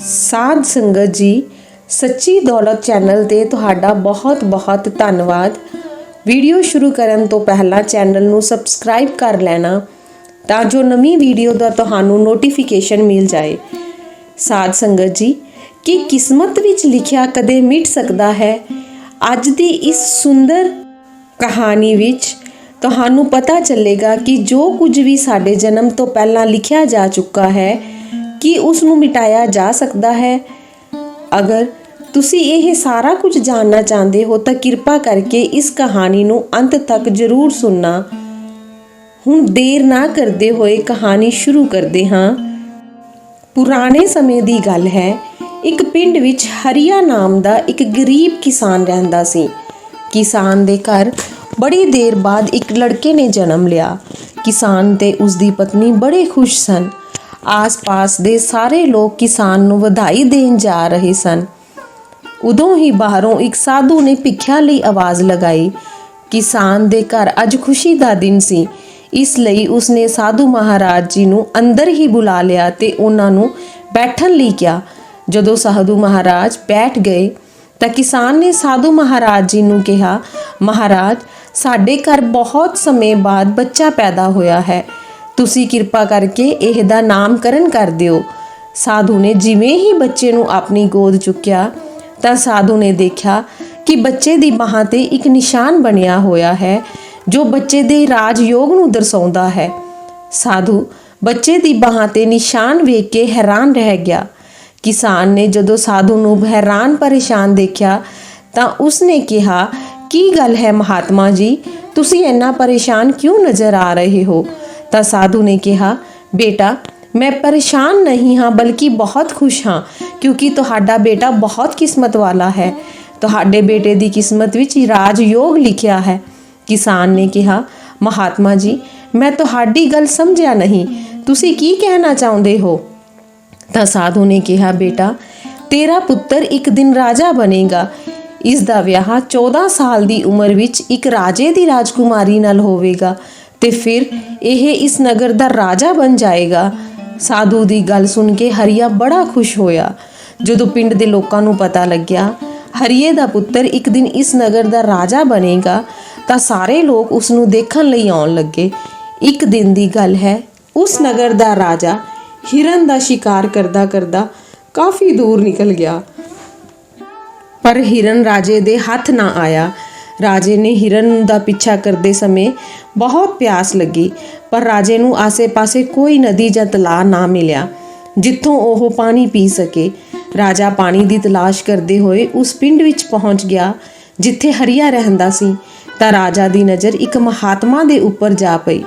ਸਾਧ ਸੰਗਤ ਜੀ, ਸੱਚੀ ਦੌਲਤ ਚੈਨਲ ਤੇ ਤੁਹਾਡਾ ਬਹੁਤ-ਬਹੁਤ ਧੰਨਵਾਦ। ਵੀਡੀਓ ਸ਼ੁਰੂ ਕਰਨ ਤੋਂ ਪਹਿਲਾਂ ਚੈਨਲ ਨੂੰ ਸਬਸਕ੍ਰਾਈਬ ਕਰ ਲੈਣਾ, ਤਾਂ ਜੋ ਨਵੀਂ ਵੀਡੀਓ ਦਾ ਤੁਹਾਨੂੰ ਨੋਟੀਫਿਕੇਸ਼ਨ ਮਿਲ ਜਾਏ। ਸਾਧ ਸੰਗਤ ਜੀ, ਕੀ ਕਿਸਮਤ ਵਿੱਚ ਲਿਖਿਆ ਕਦੇ ਮਿਟ ਸਕਦਾ ਹੈ? ਅੱਜ ਦੀ ਇਸ ਸੁੰਦਰ ਕਹਾਣੀ ਵਿੱਚ ਤੁਹਾਨੂੰ ਪਤਾ ਚੱਲੇਗਾ ਕਿ ਜੋ ਕੁਝ ਵੀ ਸਾਡੇ ਜਨਮ ਤੋਂ ਪਹਿਲਾਂ ਲਿਖਿਆ ਜਾ ਚੁੱਕਾ ਹੈ ਕੀ ਉਸ ਨੂੰ ਮਿਟਾਇਆ ਜਾ ਸਕਦਾ ਹੈ। ਅਗਰ ਤੁਸੀਂ ਇਹ ਸਾਰਾ ਕੁਝ ਜਾਣਨਾ ਚਾਹੁੰਦੇ ਹੋ, ਤਾਂ ਕਿਰਪਾ ਕਰਕੇ ਇਸ ਕਹਾਣੀ ਨੂੰ ਅੰਤ ਤੱਕ ਜ਼ਰੂਰ ਸੁਣਨਾ। ਹੁਣ ਦੇਰ ਨਾ ਕਰਦੇ ਹੋਏ ਕਹਾਣੀ ਸ਼ੁਰੂ ਕਰਦੇ ਹਾਂ। ਪੁਰਾਣੇ ਸਮੇਂ ਦੀ ਗੱਲ ਹੈ, ਇੱਕ ਪਿੰਡ ਵਿੱਚ ਹਰੀਆ ਨਾਮ ਦਾ ਇੱਕ ਗਰੀਬ ਕਿਸਾਨ ਰਹਿੰਦਾ ਸੀ। ਕਿਸਾਨ ਦੇ ਘਰ ਬੜੀ ਦੇਰ ਬਾਅਦ ਇੱਕ ਲੜਕੇ ਨੇ ਜਨਮ ਲਿਆ। ਕਿਸਾਨ ਤੇ ਉਸ ਦੀ ਪਤਨੀ ਬੜੇ ਖੁਸ਼ ਸਨ। ਆਸ-ਪਾਸ ਦੇ ਸਾਰੇ ਲੋਕ ਕਿਸਾਨ ਨੂੰ ਵਧਾਈ ਦੇਣ ਜਾ ਰਹੇ ਸਨ। ਉਦੋਂ ਹੀ ਬਾਹਰੋਂ ਇੱਕ ਸਾਧੂ ਨੇ ਭਿੱਖਿਆ ਲਈ ਆਵਾਜ਼ ਲਗਾਈ। ਕਿਸਾਨ ਦੇ ਘਰ ਅੱਜ ਖੁਸ਼ੀ ਦਾ ਦਿਨ ਸੀ। ਇਸ ਲਈ ਉਸਨੇ ਸਾਧੂ ਮਹਾਰਾਜ ਜੀ ਨੂੰ ਅੰਦਰ ਹੀ ਬੁਲਾ ਲਿਆ ਤੇ ਉਹਨਾਂ ਨੂੰ ਬੈਠਣ ਲਈ ਕਿਹਾ। ਜਦੋਂ ਸਾਧੂ ਮਹਾਰਾਜ ਬੈਠ ਗਏ ਤਾਂ ਕਿਸਾਨ ਨੇ ਸਾਧੂ ਮਹਾਰਾਜ ਜੀ ਨੂੰ ਕਿਹਾ, ਮਹਾਰਾਜ, ਸਾਡੇ ਘਰ ਬਹੁਤ ਸਮੇਂ ਬਾਅਦ ਬੱਚਾ ਪੈਦਾ ਹੋਇਆ ਹੈ। ਤੁਸੀਂ ਕਿਰਪਾ ਕਰਕੇ ਇਹ ਦਾ ਨਾਮਕਰਨ ਕਰ ਦਿਓ। ਸਾਧੂ ਨੇ ਜਿਵੇਂ ਹੀ ਬੱਚੇ ਨੂੰ ਆਪਣੀ ਗੋਦ ਚੁੱਕਿਆ, ਤਾਂ ਸਾਧੂ ਨੇ ਦੇਖਿਆ ਕਿ ਬੱਚੇ ਦੀ ਬਾਹਾਂ ਤੇ ਇੱਕ ਨਿਸ਼ਾਨ ਬਣਿਆ ਹੋਇਆ ਹੈ, ਜੋ ਬੱਚੇ ਦੇ ਰਾਜਯੋਗ ਨੂੰ ਦਰਸਾਉਂਦਾ ਹੈ। ਸਾਧੂ ਬੱਚੇ ਦੀ ਬਾਹਾਂ ਤੇ ਨਿਸ਼ਾਨ ਵੇਖ ਕੇ ਹੈਰਾਨ ਰਹਿ ਗਿਆ। ਕਿਸਾਨ ਨੇ ਜਦੋਂ ਸਾਧੂ ਨੂੰ ਹੈਰਾਨ ਪਰੇਸ਼ਾਨ ਦੇਖਿਆ, ਤਾਂ ਉਸਨੇ ਕਿਹਾ, ਕੀ ਗੱਲ ਹੈ ਮਹਾਤਮਾ ਜੀ? ਤੁਸੀਂ ਇੰਨਾ ਪਰੇਸ਼ਾਨ ਕਿਉਂ ਨਜ਼ਰ ਆ ਰਹੇ ਹੋ? ਤਾਂ ਸਾਧੂ ਨੇ ਕਿਹਾ, ਬੇਟਾ, ਮੈਂ ਪਰੇਸ਼ਾਨ ਨਹੀਂ ਹਾਂ, ਬਲਕਿ ਬਹੁਤ ਖੁਸ਼ ਹਾਂ, ਕਿਉਂਕਿ ਤੁਹਾਡਾ ਬੇਟਾ ਬਹੁਤ ਕਿਸਮਤ ਵਾਲਾ ਹੈ। ਤੁਹਾਡੇ ਬੇਟੇ ਦੀ ਕਿਸਮਤ ਵਿੱਚ ਰਾਜਯੋਗ ਲਿਖਿਆ ਹੈ। ਕਿਸਾਨ ਨੇ ਕਿਹਾ, ਮਹਾਤਮਾ ਜੀ, ਮੈਂ ਤੁਹਾਡੀ ਗੱਲ ਸਮਝਿਆ ਨਹੀਂ। ਤੁਸੀਂ ਕੀ ਕਹਿਣਾ ਚਾਹੁੰਦੇ ਹੋ? ਤਾਂ ਸਾਧੂ ਨੇ ਕਿਹਾ, ਬੇਟਾ, ਤੇਰਾ ਪੁੱਤਰ ਇੱਕ ਦਿਨ ਰਾਜਾ ਬਣੇਗਾ। ਇਸ ਦਾ ਵਿਆਹ 14 ਸਾਲ ਦੀ ਉਮਰ ਵਿੱਚ ਇੱਕ ਰਾਜੇ ਦੀ ਰਾਜਕੁਮਾਰੀ ਨਾਲ ਹੋਵੇਗਾ। ਤੇ ਫਿਰ ਇਹ ਇਸ ਨਗਰ ਦਾ ਰਾਜਾ ਬਣ ਜਾਏਗਾ। ਸਾਧੂ ਦੀ ਗੱਲ ਸੁਣ ਕੇ ਹਰੀਆ ਬੜਾ ਖੁਸ਼ ਹੋਇਆ। ਜਦੋਂ ਪਿੰਡ ਦੇ ਲੋਕਾਂ ਨੂੰ ਪਤਾ ਲੱਗਿਆ, ਹਰੀਏ ਦਾ ਪੁੱਤਰ ਇੱਕ ਦਿਨ ਇਸ ਨਗਰ ਦਾ ਰਾਜਾ ਬਣੇਗਾ, ਤਾਂ ਸਾਰੇ ਲੋਕ ਉਸ ਨੂੰ ਦੇਖਣ ਲਈ ਆਉਣ ਲੱਗੇ। ਇੱਕ ਦਿਨ ਦੀ ਗੱਲ ਹੈ, ਉਸ ਨਗਰ ਦਾ ਰਾਜਾ ਹਿਰਨ ਦਾ ਸ਼ਿਕਾਰ ਕਰਦਾ ਕਰਦਾ ਕਾਫੀ ਦੂਰ ਨਿਕਲ ਗਿਆ। ਪਰ ਹਿਰਨ ਰਾਜੇ ਦੇ ਹੱਥ ਨਾ ਆਇਆ। ਰਾਜੇ ਨੇ ਹਿਰਨ ਦਾ ਪਿੱਛਾ ਕਰਦੇ ਸਮੇਂ ਬਹੁਤ ਪਿਆਸ ਲੱਗੀ, ਪਰ ਰਾਜੇ ਨੂੰ ਆਸੇ-ਪਾਸੇ ਕੋਈ ਨਦੀ ਜਾਂ ਤਲਾਅ ਨਾ ਮਿਲਿਆ, ਜਿੱਥੋਂ ਉਹ ਪਾਣੀ ਪੀ ਸਕੇ। ਰਾਜਾ ਪਾਣੀ ਦੀ ਤਲਾਸ਼ ਕਰਦੇ ਹੋਏ ਉਸ ਪਿੰਡ ਵਿੱਚ ਪਹੁੰਚ ਗਿਆ, ਜਿੱਥੇ ਹਰੀਆ ਰਹਿੰਦਾ ਸੀ। ਤਾਂ ਰਾਜਾ ਦੀ ਨਜ਼ਰ ਇੱਕ ਮਹਾਤਮਾ ਦੇ ਉੱਪਰ ਜਾ ਪਈ।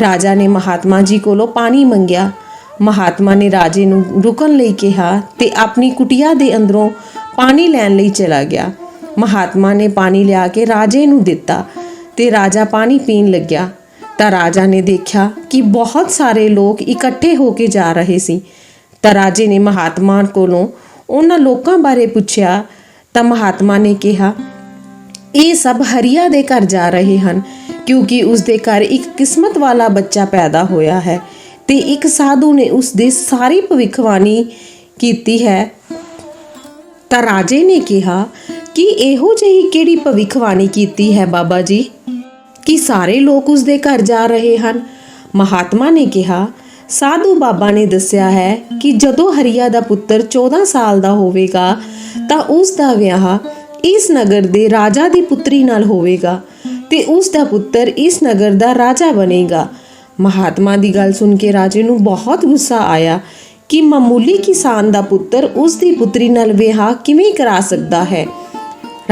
ਰਾਜਾ ਨੇ ਮਹਾਤਮਾ ਜੀ ਕੋਲੋਂ ਪਾਣੀ ਮੰਗਿਆ। ਮਹਾਤਮਾ ਨੇ ਰਾਜੇ ਨੂੰ ਰੁਕਣ ਲਈ ਕਿਹਾ ਤੇ ਆਪਣੀ ਕੁਟਿਆ ਦੇ ਅੰਦਰੋਂ ਪਾਣੀ ਲੈਣ ਲਈ ਚਲਾ ਗਿਆ। ਮਹਾਤਮਾ ਨੇ ਪਾਣੀ ਲਿਆ ਕੇ ਰਾਜੇ ਨੂੰ ਦਿੱਤਾ ਤੇ ਰਾਜਾ ਪਾਣੀ ਪੀਣ ਲੱਗਿਆ। ਤਾਂ ਰਾਜਾ ਨੇ ਦੇਖਿਆ ਕਿ ਬਹੁਤ ਸਾਰੇ ਲੋਕ ਇਕੱਠੇ ਹੋ ਕੇ ਜਾ ਰਹੇ ਸੀ। ਤਾਂ ਰਾਜੇ ਨੇ ਮਹਾਤਮਾ ਕੋਲੋਂ ਉਹਨਾਂ ਲੋਕਾਂ ਬਾਰੇ ਪੁੱਛਿਆ। ਤਾਂ ਮਹਾਤਮਾ ਨੇ ਕਿਹਾ, ਇਹ ਸਭ ਹਰੀਆ ਦੇ ਘਰ ਜਾ ਰਹੇ ਹਨ, ਕਿਉਂਕਿ ਉਸ ਦੇ ਘਰ ਇੱਕ ਕਿਸਮਤ ਵਾਲਾ ਬੱਚਾ ਪੈਦਾ ਹੋਇਆ ਹੈ ਤੇ ਇੱਕ ਸਾਧੂ ਨੇ ਉਸ ਦੀ ਸਾਰੀ ਭਵਿੱਖਬਾਣੀ ਕੀਤੀ ਹੈ। ਤਾਂ ਰਾਜੇ ਨੇ ਕਿਹਾ ਕਿ ਇਹੋ ਜਿਹੀ ਕਿਹੜੀ ਭਵਿੱਖਬਾਣੀ ਕੀਤੀ ਹੈ ਬਾਬਾ ਜੀ? ਕਿ ਸਾਰੇ ਲੋਕ ਉਸ ਦੇ ਘਰ ਜਾ ਰਹੇ ਹਨ। ਮਹਾਤਮਾ ਨੇ ਕਿਹਾ, ਸਾਧੂ ਬਾਬਾ ਨੇ ਦੱਸਿਆ ਹੈ ਕਿ ਜਦੋਂ ਹਰੀਆ ਦਾ ਪੁੱਤਰ 14 ਸਾਲ ਦਾ ਹੋਵੇਗਾ, ਤਾਂ ਉਸ ਦਾ ਵਿਆਹ ਇਸ ਨਗਰ ਦੇ ਰਾਜਾ ਦੀ ਪੁੱਤਰੀ ਨਾਲ ਹੋਵੇਗਾ ਤੇ ਉਸ ਦਾ ਪੁੱਤਰ ਇਸ ਨਗਰ ਦਾ ਰਾਜਾ ਬਣੇਗਾ। ਮਹਾਤਮਾ ਦੀ ਗੱਲ ਸੁਣ ਕੇ ਰਾਜੇ ਨੂੰ ਬਹੁਤ ਗੁੱਸਾ ਆਇਆ ਕਿ ਮਾਮੂਲੀ ਕਿਸਾਨ ਦਾ ਪੁੱਤਰ ਉਸ ਦੀ ਪੁੱਤਰੀ ਨਾਲ ਵਿਆਹ ਕਿਵੇਂ ਕਰਾ ਸਕਦਾ ਹੈ।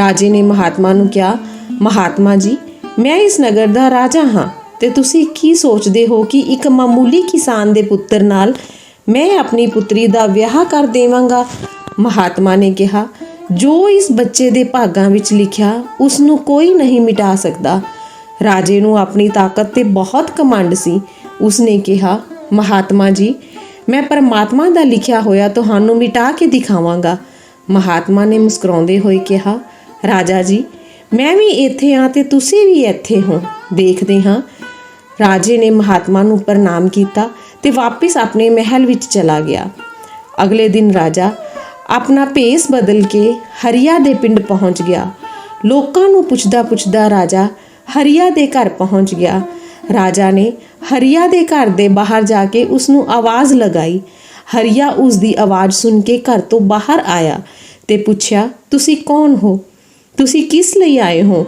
ਰਾਜੇ ਨੇ ਮਹਾਤਮਾ ਨੂੰ ਕਿਹਾ, ਮਹਾਤਮਾ ਜੀ, ਮੈਂ ਇਸ ਨਗਰ ਦਾ ਰਾਜਾ ਹਾਂ ਤੇ ਤੁਸੀਂ ਕੀ ਸੋਚਦੇ ਹੋ ਕਿ ਇੱਕ ਮਾਮੂਲੀ ਕਿਸਾਨ ਦੇ ਪੁੱਤਰ ਨਾਲ ਮੈਂ ਆਪਣੀ ਪੁੱਤਰੀ ਦਾ ਵਿਆਹ ਕਰ ਦੇਵਾਂਗਾ? ਮਹਾਤਮਾ ਨੇ ਕਿਹਾ, ਜੋ ਇਸ ਬੱਚੇ ਦੇ ਭਾਗਾਂ ਵਿੱਚ ਲਿਖਿਆ, ਉਸ ਨੂੰ ਕੋਈ ਨਹੀਂ ਮਿਟਾ ਸਕਦਾ। ਰਾਜੇ ਨੂੰ ਆਪਣੀ ਤਾਕਤ ਤੇ ਬਹੁਤ ਕਮਾਂਡ ਸੀ। ਉਸਨੇ ਕਿਹਾ, ਮਹਾਤਮਾ ਜੀ, ਮੈਂ ਪਰਮਾਤਮਾ ਦਾ ਲਿਖਿਆ ਹੋਇਆ ਤੁਹਾਨੂੰ ਮਿਟਾ ਕੇ ਦਿਖਾਵਾਂਗਾ। ਮਹਾਤਮਾ ਨੇ ਮੁਸਕਰਾਉਂਦੇ ਹੋਏ ਕਿਹਾ ਰਾਜਾ ਜੀ, ਮੈਂ ਵੀ ਇੱਥੇ ਆ ਤੇ ਤੁਸੀਂ ਵੀ ਇੱਥੇ ਹੋ। ਦੇਖਦੇ ਹਾਂ। ਰਾਜੇ ਨੇ ਮਹਾਤਮਾ ਨੂੰ ਪ੍ਰਣਾਮ ਕੀਤਾ ਤੇ ਵਾਪਸ ਆਪਣੇ ਮਹਿਲ ਵਿੱਚ ਚਲਾ ਗਿਆ। ਅਗਲੇ ਦਿਨ ਰਾਜਾ ਆਪਣਾ ਭੇਸ ਬਦਲ ਕੇ ਹਰੀਆ ਦੇ ਪਿੰਡ ਪਹੁੰਚ ਗਿਆ। ਲੋਕਾਂ ਨੂੰ ਪੁੱਛਦਾ ਪੁੱਛਦਾ ਰਾਜਾ ਹਰੀਆ ਦੇ ਘਰ ਪਹੁੰਚ ਗਿਆ। ਰਾਜਾ ਨੇ ਹਰੀਆ ਦੇ ਘਰ ਦੇ ਬਾਹਰ ਜਾ ਕੇ ਉਸ ਨੂੰ ਆਵਾਜ਼ ਲਗਾਈ। ਹਰੀਆ ਉਸ ਦੀ ਆਵਾਜ਼ ਸੁਣ ਕੇ ਘਰ ਤੋਂ ਬਾਹਰ ਆਇਆ ਤੇ ਪੁੱਛਿਆ, ਤੁਸੀਂ ਕੌਣ ਹੋ? ਤੁਸੀਂ ਕਿਸ ਲਈ ਆਏ ਹੋ?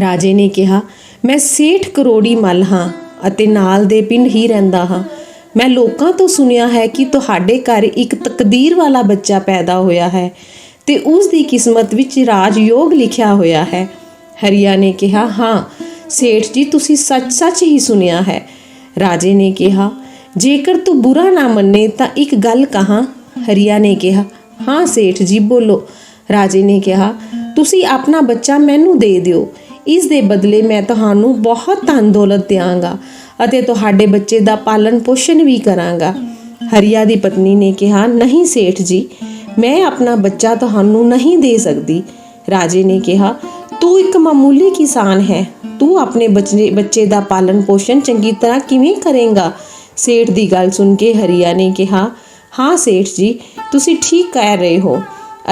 ਰਾਜੇ ਨੇ ਕਿਹਾ, ਮੈਂ ਸੇਠ ਕਰੋੜੀ ਮੱਲ ਹਾਂ ਅਤੇ ਨਾਲ ਦੇ ਪਿੰਡ ਹੀ ਰਹਿੰਦਾ ਹਾਂ। ਮੈਂ ਲੋਕਾਂ ਤੋਂ ਸੁਣਿਆ ਹੈ ਕਿ ਤੁਹਾਡੇ ਘਰ ਇੱਕ ਤਕਦੀਰ ਵਾਲਾ ਬੱਚਾ ਪੈਦਾ ਹੋਇਆ ਹੈ ਤੇ ਉਸ ਦੀ ਕਿਸਮਤ ਵਿੱਚ ਰਾਜਯੋਗ ਲਿਖਿਆ ਹੋਇਆ ਹੈ। ਹਰੀਆ ਨੇ ਕਿਹਾ, ਹਾਂ, ਸੇਠ ਜੀ, ਤੁਸੀਂ ਸੱਚ-ਸੱਚ ਹੀ ਸੁਣਿਆ ਹੈ। ਰਾਜੇ ਨੇ ਕਿਹਾ, ਜੇਕਰ ਤੂੰ ਬੁਰਾ ਨਾ ਮੰਨੇ ਤਾਂ ਇੱਕ ਗੱਲ ਕਹਾਂ। ਹਰੀਆ ਨੇ ਕਿਹਾ, ਹਾਂ, ਸੇਠ ਜੀ, ਬੋਲੋ। ਰਾਜੇ ਨੇ ਕਿਹਾ ਤੁਸੀਂ ਆਪਣਾ ਬੱਚਾ ਮੈਨੂੰ ਦੇ ਦਿਓ। ਇਸ ਦੇ ਬਦਲੇ ਮੈਂ ਤੁਹਾਨੂੰ ਬਹੁਤ ਧਨ ਦੌਲਤ ਦਿਆਂਗਾ ਅਤੇ ਤੁਹਾਡੇ ਬੱਚੇ ਦਾ ਪਾਲਣ ਪੋਸ਼ਣ ਵੀ ਕਰਾਂਗਾ। ਹਰੀਆ ਦੀ ਪਤਨੀ ਨੇ ਕਿਹਾ, ਨਹੀਂ ਸੇਠ ਜੀ, ਮੈਂ ਆਪਣਾ ਬੱਚਾ ਤੁਹਾਨੂੰ ਨਹੀਂ ਦੇ ਸਕਦੀ। ਰਾਜੇ ਨੇ ਕਿਹਾ, ਤੂੰ ਇੱਕ ਮਾਮੂਲੀ ਕਿਸਾਨ ਹੈ। ਤੂੰ ਆਪਣੇ ਬੱਚੇ ਬੱਚੇ ਦਾ ਪਾਲਣ ਪੋਸ਼ਣ ਚੰਗੀ ਤਰ੍ਹਾਂ ਕਿਵੇਂ ਕਰੇਂਗਾ? ਸੇਠ ਦੀ ਗੱਲ ਸੁਣ ਕੇ ਹਰੀਆ ਨੇ ਕਿਹਾ, ਹਾਂ ਸੇਠ ਜੀ, ਤੁਸੀਂ ਠੀਕ ਕਹਿ ਰਹੇ ਹੋ।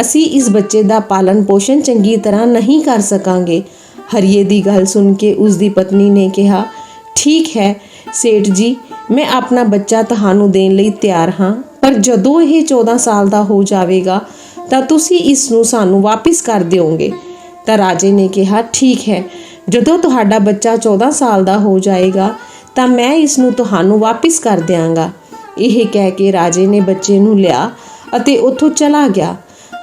ਅਸੀਂ ਇਸ ਬੱਚੇ ਦਾ ਪਾਲਣ ਪੋਸ਼ਣ ਚੰਗੀ ਤਰ੍ਹਾਂ ਨਹੀਂ ਕਰ ਸਕਾਂਗੇ। ਹਰੀਏ ਦੀ ਗੱਲ ਸੁਣ ਕੇ ਉਸ ਦੀ ਪਤਨੀ ਨੇ ਕਿਹਾ, ਠੀਕ ਹੈ, ਸੇਠ ਜੀ, ਮੈਂ ਆਪਣਾ ਬੱਚਾ ਤੁਹਾਨੂੰ ਦੇਣ ਲਈ ਤਿਆਰ ਹਾਂ, ਪਰ ਜਦੋਂ ਇਹ 14 ਸਾਲ ਦਾ ਹੋ ਜਾਵੇਗਾ, ਤਾਂ ਤੁਸੀਂ ਇਸ ਨੂੰ ਸਾਨੂੰ ਵਾਪਿਸ ਕਰ ਦਿਓਗੇ। ਤਾਂ ਰਾਜੇ ਨੇ ਕਿਹਾ, ਠੀਕ ਹੈ, ਜਦੋਂ ਤੁਹਾਡਾ ਬੱਚਾ 14 ਸਾਲ ਦਾ ਹੋ ਜਾਏਗਾ, ਤਾਂ ਮੈਂ ਇਸ ਨੂੰ ਤੁਹਾਨੂੰ ਵਾਪਿਸ ਕਰ ਦਿਆਂਗਾ। ਇਹ ਕਹਿ ਕੇ ਰਾਜੇ ਨੇ ਬੱਚੇ ਨੂੰ ਲਿਆ ਅਤੇ ਉੱਥੋਂ ਚਲਾ ਗਿਆ।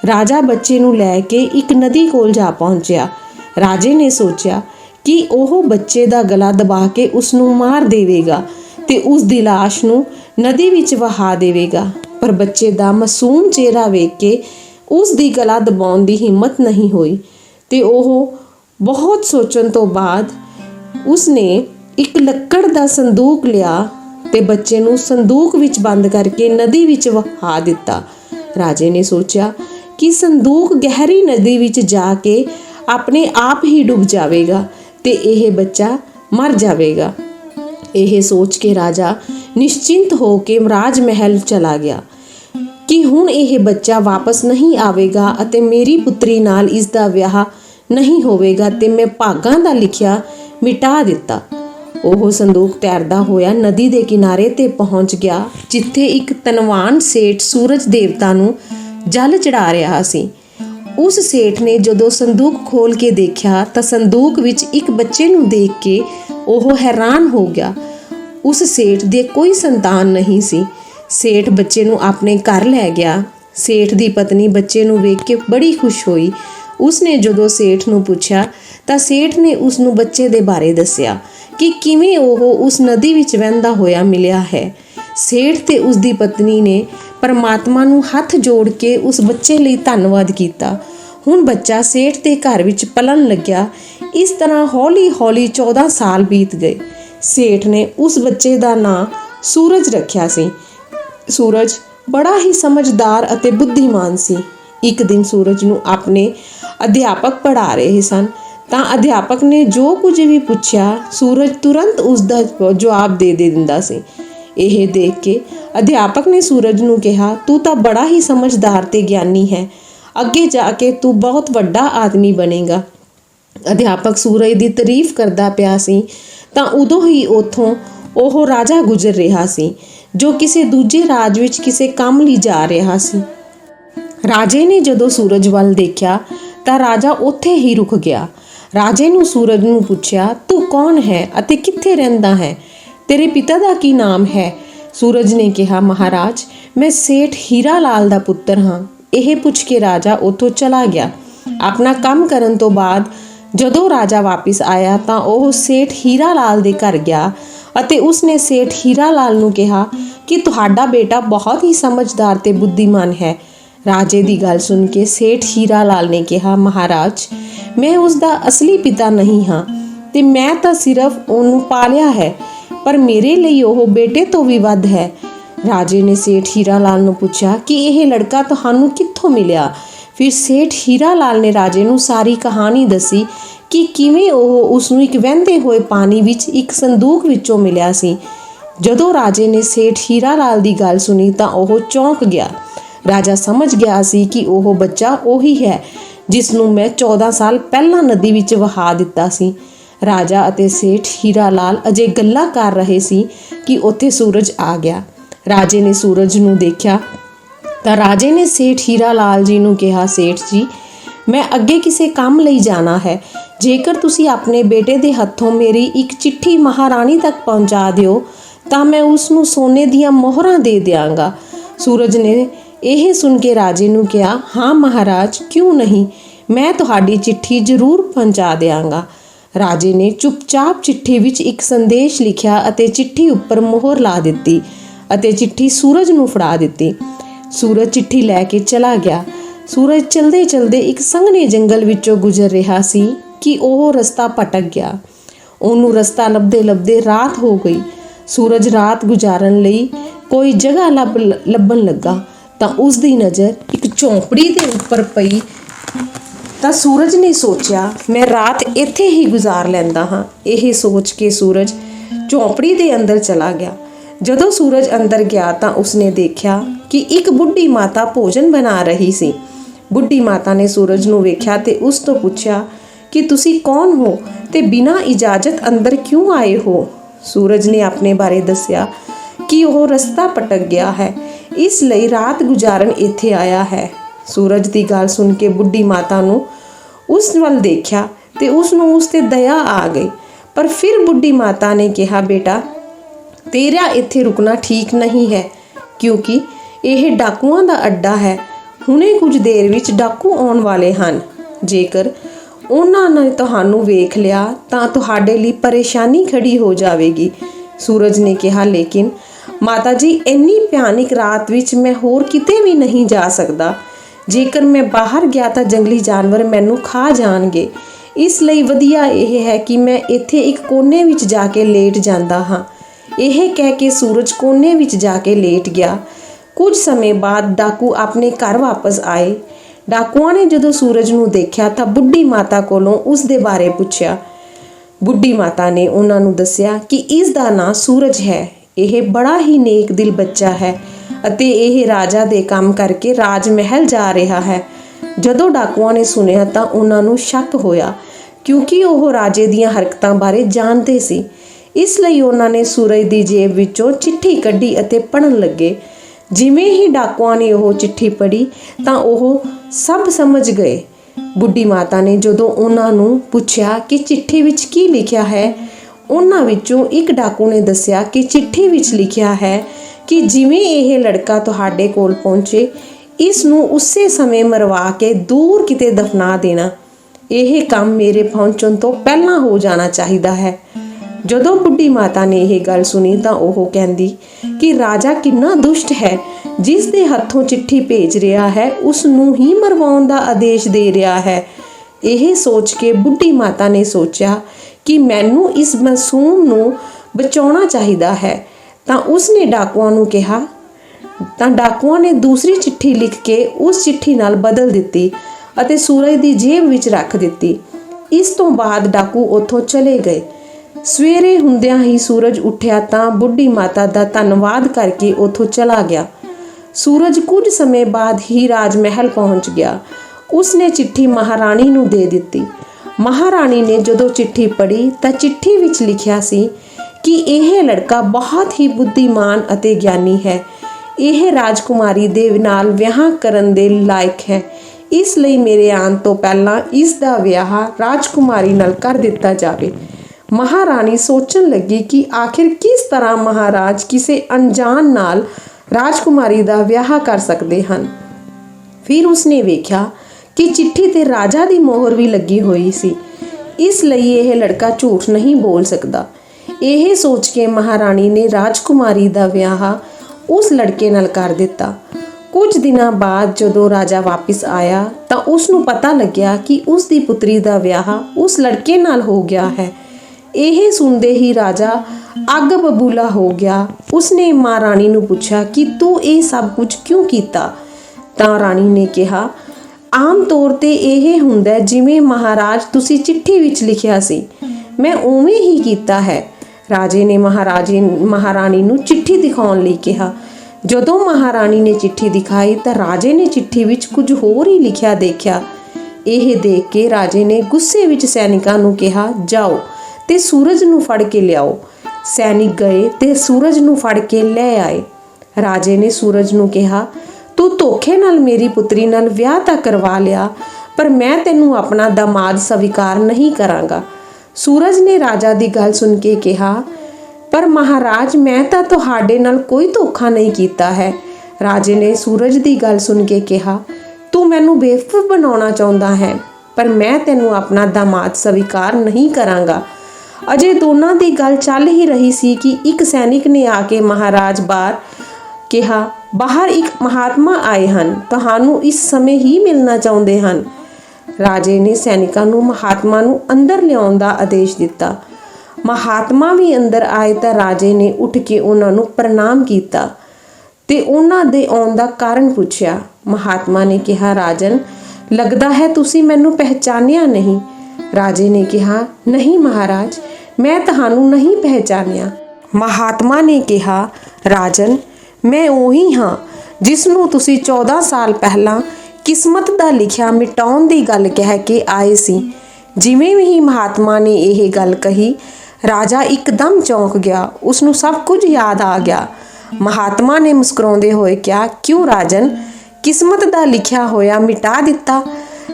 ਰਾਜਾ ਬੱਚੇ ਨੂੰ ਲੈ ਕੇ ਇੱਕ ਨਦੀ ਕੋਲ ਜਾ ਪਹੁੰਚਿਆ। ਰਾਜੇ ਨੇ ਸੋਚਿਆ ਕਿ ਉਹ ਬੱਚੇ ਦਾ ਗਲਾ ਦਬਾ ਕੇ ਉਸ ਨੂੰ ਮਾਰ ਦੇਵੇਗਾ ਤੇ ਉਸ ਦੀ ਲਾਸ਼ ਨੂੰ ਨਦੀ ਵਿੱਚ ਵਹਾ ਦੇਵੇਗਾ। ਪਰ ਬੱਚੇ ਦਾ ਮਾਸੂਮ ਚਿਹਰਾ ਵੇਖ ਕੇ ਉਸ ਦੀ ਗਲਾ ਦਬਾਉਣ ਦੀ ਹਿੰਮਤ ਨਹੀਂ ਹੋਈ ਤੇ ਉਹ ਬਹੁਤ ਸੋਚਣ ਤੋਂ ਬਾਅਦ ਉਸਨੇ ਇੱਕ ਲੱਕੜ ਦਾ ਸੰਦੂਕ ਲਿਆ ਤੇ ਬੱਚੇ ਨੂੰ ਸੰਦੂਕ ਵਿੱਚ ਬੰਦ ਕਰਕੇ ਨਦੀ ਵਿੱਚ ਵਹਾ ਦਿੱਤਾ। ਰਾਜੇ ਨੇ ਸੋਚਿਆ ਕਿ ਸੰਦੂਕ ਗਹਿਰੀ ਨਦੀ ਵਿੱਚ ਜਾ ਕੇ ਆਪਣੇ ਆਪ ਹੀ ਡੁੱਬ ਜਾਵੇਗਾ ਤੇ ਇਹ ਬੱਚਾ ਮਰ ਜਾਵੇਗਾ। ਇਹ ਸੋਚ ਕੇ ਰਾਜਾ ਨਿਸ਼ਚਿੰਤ ਹੋ ਕੇ ਰਾਜ ਮਹਿਲ ਚਲਾ ਗਿਆ ਕਿ ਹੁਣ ਇਹ ਬੱਚਾ ਵਾਪਸ ਨਹੀਂ ਆਵੇਗਾ ਅਤੇ ਮੇਰੀ ਪੁੱਤਰੀ ਨਾਲ ਇਸ ਦਾ ਵਿਆਹ ਨਹੀਂ ਹੋਵੇਗਾ ਤੇ ਮੈਂ ਭਾਗਾਂ ਦਾ ਲਿਖਿਆ ਮਿਟਾ ਦਿੱਤਾ। ਉਹ ਸੰਦੂਕ ਤੈਰਦਾ ਹੋਇਆ ਨਦੀ ਦੇ ਕਿਨਾਰੇ ਤੇ ਪਹੁੰਚ ਗਿਆ, ਜਿੱਥੇ ਇੱਕ ਤਨਵਾਨ ਸੇਠ ਸੂਰਜ ਦੇਵਤਾ ਨੂੰ ਜਲ ਚੜਾ ਰਿਹਾ ਸੀ। ਉਸ ਸੇਠ ਨੇ ਜਦੋਂ ਸੰਦੂਕ ਖੋਲ ਕੇ ਦੇਖਿਆ ਤਾਂ ਸੰਦੂਕ ਵਿੱਚ ਇੱਕ ਬੱਚੇ ਨੂੰ ਦੇਖ ਕੇ ਉਹ ਹੈਰਾਨ ਹੋ ਗਿਆ। ਉਸ ਸੇਠ ਦੇ ਕੋਈ ਸੰਤਾਨ ਨਹੀਂ ਸੀ। ਸੇਠ ਬੱਚੇ ਨੂੰ ਆਪਣੇ ਘਰ ਲੈ ਗਿਆ। ਸੇਠ ਦੀ ਪਤਨੀ ਬੱਚੇ ਨੂੰ ਵੇਖ ਕੇ ਬੜੀ ਖੁਸ਼ ਹੋਈ। ਉਸਨੇ ਜਦੋਂ ਸੇਠ ਨੂੰ ਪੁੱਛਿਆ ਤਾਂ ਸੇਠ ਨੇ ਉਸ ਨੂੰ ਬੱਚੇ ਦੇ ਬਾਰੇ ਦੱਸਿਆ ਕਿ ਕਿਵੇਂ ਉਹ ਉਸ ਨਦੀ ਵਿੱਚ ਵਹਿੰਦਾ ਹੋਇਆ ਮਿਲਿਆ ਹੈ। ਸੇਠ ਤੇ ਉਸ ਦੀ ਪਤਨੀ ਨੇ ਪਰਮਾਤਮਾ ਨੂੰ ਹੱਥ ਜੋੜ ਕੇ ਉਸ ਬੱਚੇ ਲਈ ਧੰਨਵਾਦ ਕੀਤਾ। ਹੁਣ ਬੱਚਾ ਸੇਠ ਦੇ ਘਰ ਵਿੱਚ ਪਲਣ ਲੱਗਿਆ। ਇਸ ਤਰ੍ਹਾਂ ਹੌਲੀ-ਹੌਲੀ 14 ਸਾਲ ਬੀਤ ਗਏ। ਸੇਠ ਨੇ ਉਸ ਬੱਚੇ ਦਾ ਨਾਂ ਸੂਰਜ ਰੱਖਿਆ ਸੀ। ਸੂਰਜ ਬੜਾ ਹੀ ਸਮਝਦਾਰ ਅਤੇ ਬੁੱਧੀਮਾਨ ਸੀ। ਇੱਕ ਦਿਨ ਸੂਰਜ ਨੂੰ ਆਪਣੇ ਅਧਿਆਪਕ ਪੜ੍ਹਾ ਰਹੇ ਸਨ। ਤਾਂ ਅਧਿਆਪਕ ਨੇ ਜੋ ਕੁਝ ਵੀ ਪੁੱਛਿਆ, ਸੂਰਜ ਤੁਰੰਤ ਉਸ ਦਾ ਜਵਾਬ ਦੇ ਦੇ ਦਿੰਦਾ ਸੀ। ਇਹ ਦੇਖ ਕੇ ਅਧਿਆਪਕ ਨੇ ਸੂਰਜ ਨੂੰ ਕਿਹਾ, ਤੂੰ ਤਾਂ ਬੜਾ ਹੀ ਸਮਝਦਾਰ ਤੇ ਗਿਆਨੀ ਹੈ। ਅੱਗੇ ਜਾ ਕੇ ਤੂੰ ਬਹੁਤ ਵੱਡਾ ਆਦਮੀ ਬਣੇਗਾ। ਅਧਿਆਪਕ ਸੂਰਜ ਦੀ ਤਾਰੀਫ ਕਰਦਾ ਪਿਆ ਸੀ, ਤਾਂ ਉਦੋਂ ਹੀ ਉਥੋਂ ਉਹ ਰਾਜਾ ਗੁਜ਼ਰ ਰਿਹਾ ਸੀ, ਜੋ ਕਿਸੇ ਦੂਜੇ ਰਾਜ ਵਿੱਚ ਕਿਸੇ ਕੰਮ ਲਈ ਜਾ ਰਿਹਾ ਸੀ। ਰਾਜੇ ਨੇ ਜਦੋਂ ਸੂਰਜ ਵੱਲ ਦੇਖਿਆ, ਤਾਂ ਰਾਜਾ ਉੱਥੇ ਹੀ ਰੁਕ ਗਿਆ। ਰਾਜੇ ਨੂੰ ਸੂਰਜ ਨੂੰ ਪੁੱਛਿਆ, ਤੂੰ ਕੌਣ ਹੈ ਅਤੇ ਕਿੱਥੇ ਰਹਿੰਦਾ ਹੈ? ਤੇਰੇ ਪਿਤਾ ਦਾ ਕੀ ਨਾਮ ਹੈ? ਸੂਰਜ ਨੇ ਕਿਹਾ, ਮਹਾਰਾਜ, ਮੈਂ ਸੇਠ ਹੀਰਾ ਲਾਲ ਦਾ ਪੁੱਤਰ ਹਾਂ। ਇਹ ਪੁੱਛ ਕੇ ਰਾਜਾ ਉੱਥੋਂ ਚਲਾ ਗਿਆ। ਆਪਣਾ ਕੰਮ ਕਰਨ ਤੋਂ ਬਾਅਦ ਜਦੋਂ ਰਾਜਾ ਵਾਪਸ ਆਇਆ ਤਾਂ ਉਹ ਸੇਠ ਹੀਰਾ ਲਾਲ ਦੇ ਘਰ ਗਿਆ ਅਤੇ ਉਸਨੇ ਸੇਠ ਹੀਰਾ ਲਾਲ ਨੂੰ ਕਿਹਾ ਕਿ ਤੁਹਾਡਾ ਬੇਟਾ ਬਹੁਤ ਹੀ ਸਮਝਦਾਰ ਤੇ ਬੁੱਧੀਮਾਨ ਹੈ। ਰਾਜੇ ਦੀ ਗੱਲ ਸੁਣ ਕੇ ਸੇਠ ਹੀਰਾ ਲਾਲ ਨੇ ਕਿਹਾ, ਮਹਾਰਾਜ, ਮੈਂ ਉਸ ਦਾ ਅਸਲੀ ਪਿਤਾ ਨਹੀਂ ਹਾਂ ਤੇ ਮੈਂ ਤਾਂ ਸਿਰਫ ਉਹਨੂੰ ਪਾਲਿਆ ਹੈ। ਪਰ ਮੇਰੇ ਲਈ ਉਹ ਬੇਟੇ ਤੋਂ ਵੀ ਵੱਧ ਹੈ। ਰਾਜੇ ਨੇ ਸੇਠ ਹੀਰਾ ਲਾਲ ਨੂੰ ਪੁੱਛਿਆ ਕਿ ਇਹ ਲੜਕਾ ਤੁਹਾਨੂੰ ਕਿੱਥੋਂ ਮਿਲਿਆ? ਫਿਰ ਸੇਠ ਹੀਰਾ ਲਾਲ ਨੇ ਰਾਜੇ ਨੂੰ ਸਾਰੀ ਕਹਾਣੀ ਦੱਸੀ ਕਿ ਕਿਵੇਂ ਉਹ ਉਸ ਨੂੰ ਇੱਕ ਵਹਿੰਦੇ ਹੋਏ ਪਾਣੀ ਵਿੱਚ ਇੱਕ ਸੰਦੂਕ ਵਿੱਚੋਂ ਮਿਲਿਆ ਸੀ। ਜਦੋਂ ਰਾਜੇ ਨੇ ਸੇਠ ਹੀਰਾ ਲਾਲ ਦੀ ਗੱਲ ਸੁਣੀ ਤਾਂ ਉਹ ਚੌਂਕ ਗਿਆ। ਰਾਜਾ ਸਮਝ ਗਿਆ ਸੀ ਕਿ ਉਹ ਬੱਚਾ ਉਹੀ ਹੈ ਜਿਸ ਨੂੰ ਮੈਂ 14 ਸਾਲ ਪਹਿਲਾਂ ਨਦੀ ਵਿੱਚ ਵਹਾ ਦਿੱਤਾ ਸੀ। ਰਾਜਾ ਅਤੇ ਸੇਠ ਹੀਰਾ ਲਾਲ ਅਜੇ ਗੱਲਾਂ ਕਰ ਰਹੇ ਸੀ ਕਿ ਉੱਥੇ ਸੂਰਜ ਆ ਗਿਆ। ਰਾਜੇ ਨੇ ਸੂਰਜ ਨੂੰ ਦੇਖਿਆ ਤਾਂ ਰਾਜੇ ਨੇ ਸੇਠ ਹੀਰਾ ਲਾਲ ਜੀ ਨੂੰ ਕਿਹਾ, ਸੇਠ ਜੀ, ਮੈਂ ਅੱਗੇ ਕਿਸੇ ਕੰਮ ਲਈ ਜਾਣਾ ਹੈ। ਜੇਕਰ ਤੁਸੀਂ ਆਪਣੇ ਬੇਟੇ ਦੇ ਹੱਥੋਂ ਮੇਰੀ ਇੱਕ ਚਿੱਠੀ ਮਹਾਰਾਣੀ ਤੱਕ ਪਹੁੰਚਾ ਦਿਓ, ਤਾਂ ਮੈਂ ਉਸ ਨੂੰ ਸੋਨੇ ਦੀਆਂ ਮੋਹਰਾਂ ਦੇ ਦਿਆਂਗਾ। ਸੂਰਜ ਨੇ ਇਹ ਸੁਣ ਕੇ ਰਾਜੇ ਨੂੰ ਕਿਹਾ, ਹਾਂ ਮਹਾਰਾਜ, ਕਿਉਂ ਨਹੀਂ? ਮੈਂ ਤੁਹਾਡੀ ਚਿੱਠੀ ਜ਼ਰੂਰ ਪਹੁੰਚਾ ਦਿਆਂਗਾ। ਰਾਜੇ ਨੇ ਚੁੱਪਚਾਪ ਚਿੱਠੀ ਵਿੱਚ ਇੱਕ ਸੰਦੇਸ਼ ਲਿਖਿਆ ਅਤੇ ਚਿੱਠੀ ਉੱਪਰ ਮੋਹਰ ਲਾ ਦਿੱਤੀ ਅਤੇ ਚਿੱਠੀ ਸੂਰਜ ਨੂੰ ਫੜਾ ਦਿੱਤੀ। ਸੂਰਜ ਚਿੱਠੀ ਲੈ ਕੇ ਚਲਾ ਗਿਆ। ਸੂਰਜ ਚਲਦੇ ਚਲਦੇ ਇੱਕ ਸੰਘਣੇ ਜੰਗਲ ਵਿੱਚੋਂ ਗੁਜ਼ਰ ਰਿਹਾ ਸੀ ਕਿ ਉਹ ਰਸਤਾ ਭਟਕ ਗਿਆ। ਉਹਨੂੰ ਰਸਤਾ ਲੱਭਦੇ ਲੱਭਦੇ ਰਾਤ ਹੋ ਗਈ। ਸੂਰਜ ਰਾਤ ਗੁਜ਼ਾਰਨ ਲਈ ਕੋਈ ਜਗ੍ਹਾ ਲੱਭ, ਲੱਭਣ ਲੱਗਾ ਤਾਂ ਉਸ ਦੀ ਨਜ਼ਰ ਇੱਕ ਝੌਂਪੜੀ ਦੇ ਉੱਪਰ ਪਈ ਤਾਂ ਸੂਰਜ ਨੇ ਸੋਚਿਆ, ਮੈਂ ਰਾਤ ਇੱਥੇ ਹੀ ਗੁਜ਼ਾਰ ਲੈਂਦਾ ਹਾਂ। ਇਹ ਸੋਚ ਕੇ ਸੂਰਜ ਝੌਂਪੜੀ ਦੇ ਅੰਦਰ ਚਲਾ ਗਿਆ। ਜਦੋਂ ਸੂਰਜ ਅੰਦਰ ਗਿਆ ਤਾਂ ਉਸਨੇ ਦੇਖਿਆ ਕਿ ਇੱਕ ਬੁੱਢੀ ਮਾਤਾ ਭੋਜਨ ਬਣਾ ਰਹੀ ਸੀ। ਬੁੱਢੀ ਮਾਤਾ ਨੇ ਸੂਰਜ ਨੂੰ ਵੇਖਿਆ ਤੇ ਉਸ ਤੋਂ ਪੁੱਛਿਆ ਕਿ ਤੁਸੀਂ ਕੌਣ ਹੋ ਤੇ ਬਿਨਾਂ ਇਜਾਜ਼ਤ ਅੰਦਰ ਕਿਉਂ ਆਏ ਹੋ? ਸੂਰਜ ਨੇ ਆਪਣੇ ਬਾਰੇ ਦੱਸਿਆ ਕਿ ਉਹ ਰਸਤਾ ਪਟਕ ਗਿਆ ਹੈ। ਇਸ ਲਈ ਰਾਤ ਗੁਜ਼ਾਰਨ ਇੱਥੇ ਆਇਆ ਹੈ। ਸੂਰਜ ਦੀ ਗੱਲ ਸੁਣ ਕੇ ਬੁੱਢੀ ਮਾਤਾ ਨੂੰ ਉਸ ਵੱਲ ਦੇਖਿਆ ਤੇ ਉਸ ਨੂੰ ਉਸ ਤੇ ਦਇਆ ਆ ਗਈ। ਪਰ ਫਿਰ ਬੁੱਢੀ ਮਾਤਾ ਨੇ ਕਿਹਾ, ਬੇਟਾ, ਤੇਰਾ ਇੱਥੇ ਰੁਕਣਾ ਠੀਕ ਨਹੀਂ ਹੈ, ਕਿਉਂਕਿ ਇਹ ਡਾਕੂਆਂ ਦਾ ਅੱਡਾ ਹੈ। ਹੁਣੇ ਕੁਝ ਦੇਰ ਵਿੱਚ ਡਾਕੂ ਆਉਣ ਵਾਲੇ ਹਨ। ਜੇਕਰ ਉਹਨਾਂ ਨੇ ਤੁਹਾਨੂੰ ਵੇਖ ਲਿਆ, ਤਾਂ ਤੁਹਾਡੇ ਲਈ ਪਰੇਸ਼ਾਨੀ ਖੜੀ ਹੋ ਜਾਵੇਗੀ, ਸੂਰਜ ਨੇ ਕਿਹਾ। ਲੇਕਿਨ ਮਾਤਾ ਜੀ, ਇੰਨੀ ਭਿਆਨਕ ਰਾਤ ਵਿੱਚ ਮੈਂ ਹੋਰ ਕਿਤੇ ਵੀ ਨਹੀਂ ਜਾ ਸਕਦਾ। ਜੇਕਰ ਮੈਂ ਬਾਹਰ ਗਿਆ ਤਾਂ ਜੰਗਲੀ ਜਾਨਵਰ ਮੈਨੂੰ ਖਾ ਜਾਣਗੇ। ਇਸ ਲਈ ਵਧੀਆ ਇਹ ਹੈ ਕਿ ਮੈਂ ਇੱਥੇ ਇੱਕ ਕੋਨੇ ਵਿੱਚ ਜਾ ਕੇ ਲੇਟ ਜਾਂਦਾ ਹਾਂ। ਇਹ ਕਹਿ ਕੇ ਸੂਰਜ ਕੋਨੇ ਵਿੱਚ ਜਾ ਕੇ ਲੇਟ ਗਿਆ। ਕੁਝ ਸਮੇਂ ਬਾਅਦ ਡਾਕੂ ਆਪਣੇ ਘਰ ਵਾਪਸ ਆਏ। ਡਾਕੂਆਂ ਨੇ ਜਦੋਂ ਸੂਰਜ ਨੂੰ ਦੇਖਿਆ ਤਾਂ ਬੁੱਢੀ ਮਾਤਾ ਕੋਲੋਂ ਉਸ ਦੇ ਬਾਰੇ ਪੁੱਛਿਆ। ਬੁੱਢੀ ਮਾਤਾ ਨੇ ਉਹਨਾਂ ਨੂੰ ਦੱਸਿਆ ਕਿ ਇਸ ਦਾ ਨਾਂ ਸੂਰਜ ਹੈ। ਇਹ ਬੜਾ ਹੀ ਨੇਕ ਦਿਲ ਬੱਚਾ ਹੈ। ਅਤੇ ਇਹ ਰਾਜਾ ਦੇ ਕੰਮ ਕਰਕੇ ਰਾਜ ਮਹਿਲ ਜਾ ਰਿਹਾ ਹੈ। ਜਦੋਂ ਡਾਕੂਆਂ ਨੇ ਸੁਣਿਆ ਤਾਂ ਉਹਨਾਂ ਨੂੰ ਸ਼ੱਕ ਹੋਇਆ, ਕਿਉਂਕਿ ਉਹ ਰਾਜੇ ਦੀਆਂ ਹਰਕਤਾਂ ਬਾਰੇ ਜਾਣਦੇ ਸੀ। ਇਸ ਲਈ ਉਹਨਾਂ ਨੇ ਸੂਰਜ ਦੀ ਜੇਬ ਵਿੱਚੋਂ ਚਿੱਠੀ ਕੱਢੀ ਅਤੇ ਪੜਨ ਲੱਗੇ। ਜਿਵੇਂ ਹੀ ਡਾਕੂਆਂ ਨੇ ਉਹ ਚਿੱਠੀ ਪੜ੍ਹੀ ਤਾਂ ਉਹ ਸਭ ਸਮਝ ਗਏ। ਬੁੱਢੀ ਮਾਤਾ ਨੇ ਜਦੋਂ ਉਹਨਾਂ ਨੂੰ ਪੁੱਛਿਆ ਕਿ ਚਿੱਠੀ ਵਿੱਚ ਕੀ ਲਿਖਿਆ ਹੈ, ਉਹਨਾਂ ਵਿੱਚੋਂ ਇੱਕ ਡਾਕੂ ਨੇ ਦੱਸਿਆ ਕਿ ਚਿੱਠੀ ਵਿੱਚ ਲਿਖਿਆ ਹੈ ਕਿ ਜਿਵੇਂ ਇਹ ਲੜਕਾ ਤੁਹਾਡੇ ਕੋਲ ਪਹੁੰਚੇ ਇਸ ਨੂੰ ਉਸੇ ਸਮੇਂ ਮਰਵਾ ਕੇ ਦੂਰ ਕਿਤੇ ਦਫਨਾ ਦੇਣਾ। ਇਹ ਕੰਮ ਮੇਰੇ ਪਹੁੰਚਣ ਤੋਂ ਪਹਿਲਾਂ ਹੋ ਜਾਣਾ ਚਾਹੀਦਾ ਹੈ। ਜਦੋਂ ਬੁੱਢੀ ਮਾਤਾ ਨੇ ਇਹ ਗੱਲ ਸੁਣੀ ਤਾਂ ਉਹ ਕਹਿੰਦੀ ਕਿ ਰਾਜਾ ਕਿੰਨਾ ਦੁਸ਼ਟ ਹੈ, ਜਿਸ ਦੇ ਹੱਥੋਂ ਚਿੱਠੀ ਭੇਜ ਰਿਹਾ ਹੈ ਉਸ ਨੂੰ ਹੀ ਮਰਵਾਉਣ ਦਾ ਆਦੇਸ਼ ਦੇ ਰਿਹਾ ਹੈ। ਇਹ ਸੋਚ ਕੇ ਬੁੱਢੀ ਮਾਤਾ ਨੇ ਸੋਚਿਆ ਕਿ ਮੈਨੂੰ ਇਸ ਮਾਸੂਮ ਨੂੰ ਬਚਾਉਣਾ ਚਾਹੀਦਾ ਹੈ। ਤਾਂ ਉਸਨੇ ਡਾਕੂਆਂ ਨੂੰ ਕਿਹਾ। ਤਾਂ ਡਾਕੂਆਂ ਨੇ ਦੂਸਰੀ ਚਿੱਠੀ ਲਿਖ ਕੇ ਉਸ ਚਿੱਠੀ ਨਾਲ ਬਦਲ ਦਿੱਤੀ ਅਤੇ ਸੂਰਜ ਦੀ ਜੇਬ ਵਿੱਚ ਰੱਖ ਦਿੱਤੀ। ਇਸ ਤੋਂ ਬਾਅਦ ਡਾਕੂ ਉੱਥੋਂ ਚਲੇ ਗਏ। ਸਵੇਰੇ ਹੁੰਦਿਆਂ ਹੀ ਸੂਰਜ ਉੱਠਿਆ ਤਾਂ ਬੁੱਢੀ ਮਾਤਾ ਦਾ ਧੰਨਵਾਦ ਕਰਕੇ ਉੱਥੋਂ ਚਲਾ ਗਿਆ। ਸੂਰਜ ਕੁਝ ਸਮੇਂ ਬਾਅਦ ਹੀ ਰਾਜ ਮਹਿਲ ਪਹੁੰਚ ਗਿਆ। ਉਸਨੇ ਚਿੱਠੀ ਮਹਾਰਾਣੀ ਨੂੰ ਦੇ ਦਿੱਤੀ। ਮਹਾਰਾਣੀ ਨੇ ਜਦੋਂ ਚਿੱਠੀ ਪੜ੍ਹੀ ਤਾਂ ਚਿੱਠੀ ਵਿੱਚ ਲਿਖਿਆ ਸੀ ਕਿ ਇਹ ਲੜਕਾ ਬਹੁਤ ਹੀ ਬੁੱਧੀਮਾਨ ਅਤੇ ਗਿਆਨੀ ਹੈ। ਇਹ ਰਾਜਕੁਮਾਰੀ ਦੇ ਨਾਲ ਵਿਆਹ ਕਰਨ ਦੇ ਲਾਇਕ ਹੈ। ਇਸ ਲਈ ਮੇਰੇ ਆਉਣ ਤੋਂ ਪਹਿਲਾਂ ਇਸ ਦਾ ਵਿਆਹ ਰਾਜਕੁਮਾਰੀ ਨਾਲ ਕਰ ਦਿੱਤਾ ਜਾਵੇ। ਮਹਾਰਾਣੀ ਸੋਚਣ ਲੱਗੀ ਕਿ ਆਖਿਰ ਕਿਸ ਤਰ੍ਹਾਂ ਮਹਾਰਾਜ ਕਿਸੇ ਅਣਜਾਣ ਨਾਲ ਰਾਜਕੁਮਾਰੀ ਦਾ ਵਿਆਹ ਕਰ ਸਕਦੇ ਹਨ। ਫਿਰ ਉਸਨੇ ਵੇਖਿਆ ਕਿ ਚਿੱਠੀ ਤੇ ਰਾਜਾ ਦੀ ਮੋਹਰ ਵੀ ਲੱਗੀ ਹੋਈ ਸੀ। ਇਸ ਲਈ ਇਹ ਲੜਕਾ ਝੂਠ ਨਹੀਂ ਬੋਲ ਸਕਦਾ। ਇਹ ਸੋਚ ਕੇ ਮਹਾਰਾਣੀ ਨੇ ਰਾਜਕੁਮਾਰੀ ਦਾ ਵਿਆਹ ਉਸ ਲੜਕੇ ਨਾਲ ਕਰ ਦਿੱਤਾ। ਕੁਝ ਦਿਨਾਂ ਬਾਅਦ ਜਦੋਂ ਰਾਜਾ ਵਾਪਸ ਆਇਆ ਤਾਂ ਉਸ ਨੂੰ ਪਤਾ ਲੱਗਿਆ ਕਿ ਉਸ ਦੀ ਪੁੱਤਰੀ ਦਾ ਵਿਆਹ ਉਸ ਲੜਕੇ ਨਾਲ ਹੋ ਗਿਆ ਹੈ। ਇਹ ਸੁਣਦੇ ਹੀ ਰਾਜਾ ਅੱਗ ਬਬੂਲਾ ਹੋ ਗਿਆ। ਉਸਨੇ ਮਾਂ ਰਾਣੀ ਨੂੰ ਪੁੱਛਿਆ ਕਿ ਤੂੰ ਇਹ ਸਭ ਕੁਝ ਕਿਉਂ ਕੀਤਾ? ਤਾਂ ਰਾਣੀ ਨੇ ਕਿਹਾ, ਆਮ ਤੌਰ ਤੇ ਇਹ ਹੁੰਦਾ ਜਿਵੇਂ ਮਹਾਰਾਜ ਤੁਸੀਂ ਚਿੱਠੀ ਵਿੱਚ ਲਿਖਿਆ ਸੀ। ਮੈਂ ਉਵੇਂ ਹੀ ਕੀਤਾ ਹੈ। ਰਾਜੇ ਨੇ ਮਹਾਰਾਜੇ, ਮਹਾਰਾਣੀ ਨੂੰ ਚਿੱਠੀ ਦਿਖਾਉਣ ਲਈ ਕਿਹਾ। ਜਦੋਂ ਮਹਾਰਾਣੀ ਨੇ ਚਿੱਠੀ ਦਿਖਾਈ ਤਾਂ ਰਾਜੇ ਨੇ ਚਿੱਠੀ ਵਿੱਚ ਕੁਝ ਹੋਰ ਹੀ ਲਿਖਿਆ ਦੇਖਿਆ। ਇਹ ਦੇਖ ਕੇ ਰਾਜੇ ਨੇ ਗੁੱਸੇ ਵਿੱਚ ਸੈਨਿਕਾਂ ਨੂੰ ਕਿਹਾ, ਜਾਓ ਤੇ ਸੂਰਜ ਨੂੰ ਫੜ ਕੇ ਲਿਆਓ। ਸੈਨਿਕ ਗਏ ਤੇ ਸੂਰਜ ਨੂੰ ਫੜ ਕੇ ਲੈ ਆਏ। ਰਾਜੇ ਨੇ ਸੂਰਜ ਨੂੰ ਕਿਹਾ, ਤੂੰ ਧੋਖੇ ਨਾਲ ਮੇਰੀ ਪੁੱਤਰੀ ਨਾਲ ਵਿਆਹ ਤਾਂ ਕਰਵਾ ਲਿਆ, ਪਰ ਮੈਂ ਤੈਨੂੰ ਆਪਣਾ ਦਮਾਦ ਸਵੀਕਾਰ ਨਹੀਂ ਕਰਾਂਗਾ। ਸੂਰਜ ਨੇ ਰਾਜਾ ਦੀ ਗੱਲ ਸੁਣ ਕੇ ਕਿਹਾ, ਪਰ ਮਹਾਰਾਜ, ਮੈਂ ਤਾਂ ਤੁਹਾਡੇ ਨਾਲ ਕੋਈ ਧੋਖਾ ਨਹੀਂ ਕੀਤਾ ਹੈ। ਰਾਜੇ ਨੇ ਸੂਰਜ ਦੀ ਗੱਲ ਸੁਣ ਕੇ ਕਿਹਾ, ਤੂੰ ਮੈਨੂੰ ਬੇਵਕੂਫ ਬਣਾਉਣਾ ਚਾਹੁੰਦਾ ਹੈ, ਪਰ ਮੈਂ ਤੈਨੂੰ ਆਪਣਾ ਦਾਮਾਦ ਸਵੀਕਾਰ ਨਹੀਂ ਕਰਾਂਗਾ। ਅਜੇ ਦੋਨਾਂ ਦੀ ਗੱਲ ਚੱਲ ਹੀ ਰਹੀ ਸੀ ਕਿ ਇੱਕ ਸੈਨਿਕ ਨੇ ਆ ਕੇ ਮਹਾਰਾਜ ਬਾਹਰ ਕਿਹਾ, ਬਾਹਰ ਇੱਕ ਮਹਾਤਮਾ ਆਏ ਹਨ, ਤੁਹਾਨੂੰ ਇਸ ਸਮੇਂ ਹੀ ਮਿਲਣਾ ਚਾਹੁੰਦੇ ਹਨ। ਰਾਜੇ ਨੇ ਸੈਨਿਕਾਂ ਨੂੰ ਮਹਾਤਮਾ ਨੂੰ ਅੰਦਰ ਲਿਆਉਣ ਦਾ ਆਦੇਸ਼ ਦਿੱਤਾ। ਮਹਾਤਮਾ ਵੀ ਅੰਦਰ ਆਏ ਤਾਂ ਰਾਜੇ ਨੇ ਉੱਠ ਕੇ ਉਹਨਾਂ ਨੂੰ ਪ੍ਰਣਾਮ ਕੀਤਾ ਤੇ ਉਹਨਾਂ ਦੇ ਆਉਣ ਦਾ ਕਾਰਨ ਪੁੱਛਿਆ। ਮਹਾਤਮਾ ਨੇ ਕਿਹਾ, ਰਾਜਨ, ਲੱਗਦਾ ਹੈ ਤੁਸੀਂ ਮੈਨੂੰ ਪਹਿਚਾਨਿਆ ਨਹੀਂ। ਰਾਜੇ ਨੇ ਕਿਹਾ, ਨਹੀਂ ਮਹਾਰਾਜ, ਮੈਂ ਤੁਹਾਨੂੰ ਨਹੀਂ ਪਹਿਚਾਨਿਆ। ਮਹਾਤਮਾ ਨੇ ਕਿਹਾ, ਰਾਜਨ, ਮੈਂ ਉਹੀ ਹਾਂ ਜਿਸ ਨੂੰ ਤੁਸੀਂ 14 ਸਾਲ ਪਹਿਲਾਂ ਕਿਸਮਤ ਦਾ ਲਿਖਿਆ ਮਿਟਾਉਣ ਦੀ ਗੱਲ ਕਹਿ ਕੇ ਆਏ ਸੀ। ਜਿਵੇਂ ਹੀ ਮਹਾਤਮਾ ਨੇ ਇਹ ਗੱਲ ਕਹੀ, ਰਾਜਾ ਇੱਕਦਮ ਚੌਂਕ ਗਿਆ ਉਸ ਨੂੰ ਸਭ ਕੁਝ ਯਾਦ ਆ ਗਿਆ। ਮਹਾਤਮਾ ਨੇ ਮੁਸਕਰਾਉਂਦੇ ਹੋਏ ਕਿਹਾ, ਕਿਉਂ ਰਾਜਨ? ਕਿਸਮਤ ਦਾ ਲਿਖਿਆ ਹੋਇਆ ਮਿਟਾ ਦਿੱਤਾ?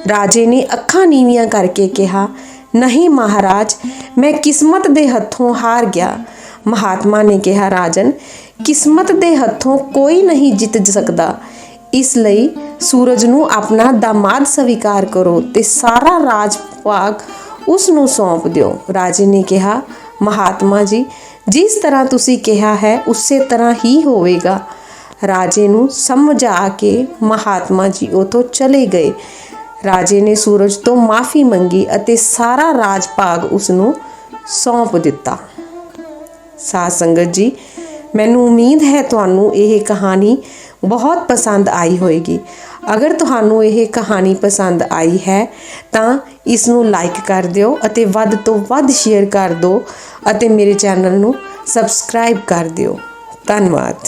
ਰਾਜੇ ਨੇ ਅੱਖਾਂ ਨੀਵੀਆਂ ਕਰਕੇ ਕਿਹਾ, ਨਹੀਂ ਮਹਾਰਾਜ, ਮੈਂ ਕਿਸਮਤ ਦੇ ਹੱਥੋਂ ਹਾਰ ਗਿਆ। ਮਹਾਤਮਾ ਨੇ ਕਿਹਾ, ਰਾਜਨ, ਕਿਸਮਤ ਦੇ ਹੱਥੋਂ ਕੋਈ ਨਹੀਂ ਜਿੱਤ ਸਕਦਾ। ਇਸ ਲਈ ਸੂਰਜ ਨੂੰ ਆਪਣਾ ਦਾਮਾਦ ਸਵੀਕਾਰ ਕਰੋ ਤੇ ਸਾਰਾ ਰਾਜ ਭਾਗ ਉਸ ਨੂੰ ਸੌਂਪ ਦਿਓ। ਰਾਜੇ ਨੇ ਕਿਹਾ, ਮਹਾਤਮਾ ਜੀ, ਜਿਸ ਤਰ੍ਹਾਂ ਤੁਸੀਂ ਕਿਹਾ ਹੈ, ਉਸੇ ਤਰ੍ਹਾਂ ਹੀ ਹੋਵੇਗਾ। ਰਾਜੇ ਨੂੰ ਸਮਝ ਆ ਕੇ ਮਹਾਤਮਾ ਜੀ ਉਥੋਂ ਚਲੇ ਗਏ। ਰਾਜੇ ਨੇ ਸੂਰਜ ਤੋਂ ਮਾਫੀ ਮੰਗੀ ਅਤੇ ਸਾਰਾ ਰਾਜ ਭਾਗ ਉਸ ਨੂੰ ਸੌਂਪ ਦਿੱਤਾ। ਸਾਧ ਸੰਗਤ ਜੀ, ਮੈਨੂੰ ਉਮੀਦ ਹੈ ਤੁਹਾਨੂੰ ਇਹ ਕਹਾਣੀ ਬਹੁਤ ਪਸੰਦ ਆਈ ਹੋਵੇਗੀ ਅਗਰ ਤੁਹਾਨੂੰ ਇਹ ਕਹਾਣੀ ਪਸੰਦ ਆਈ ਹੈ, ਤਾਂ ਇਸ ਨੂੰ ਲਾਈਕ ਕਰ ਦਿਓ ਅਤੇ ਵੱਧ ਤੋਂ ਵੱਧ ਸ਼ੇਅਰ ਕਰ ਦਿਓ ਅਤੇ ਮੇਰੇ ਚੈਨਲ ਨੂੰ ਸਬਸਕ੍ਰਾਈਬ ਕਰ ਦਿਓ। ਧੰਨਵਾਦ।